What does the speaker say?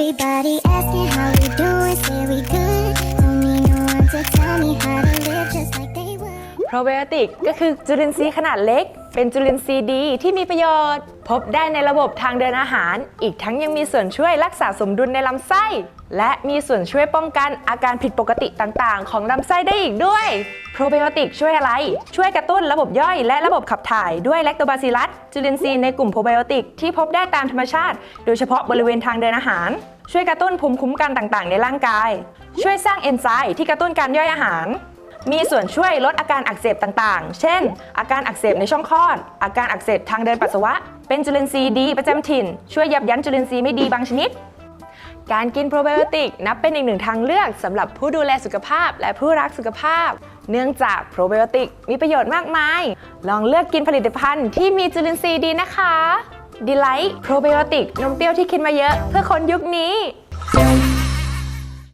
Everybody asking how we doing, โปรไบโอติกก็คือจุลินทรีย์ขนาดเล็ก เป็นจุลินทรีย์ดีที่มีประโยชน์ พบได้ในระบบทางเดินอาหาร อีกทั้งยังมีส่วนช่วยรักษาสมดุลในลำไส้ และมีส่วนช่วยป้องกันอาการผิดปกติต่างๆ ของลำไส้ได้อีกด้วย โปรไบโอติกช่วยอะไร ช่วยกระตุ้นระบบย่อยและระบบขับถ่ายด้วยแลคโตบาซิลัสจุลินทรีย์ในกลุ่มโปรไบโอติกที่พบได้ตามธรรมชาติ โดยเฉพาะบริเวณทางเดินอาหารช่วยกระตุ้นภูมิคุ้มกันต่างๆ ในร่างกาย ช่วยสร้างเอนไซม์ที่กระตุ้นการย่อยอาหาร มีส่วนช่วยลดอาการอักเสบต่างๆ เช่น อาการอักเสบในช่องคลอด อาการอักเสบทางเดินปัสสาวะ เป็นจุลินทรีย์ดีประจำถิ่น ช่วยยับยั้งจุลินทรีย์ไม่ดีบางชนิด การกินโปรไบโอติกนับเป็นอีกหนึ่งทางเลือกสำหรับผู้ดูแลสุขภาพและผู้รักสุขภาพ เนื่องจากโปรไบโอติกมีประโยชน์มากมาย ลองเลือกกินผลิตภัณฑ์ที่มีจุลินทรีย์ดีนะคะดีไลท์โปรไบโอติกนมเปรี้ยวที่คิดมาเยอะเพื่อคนยุคนี้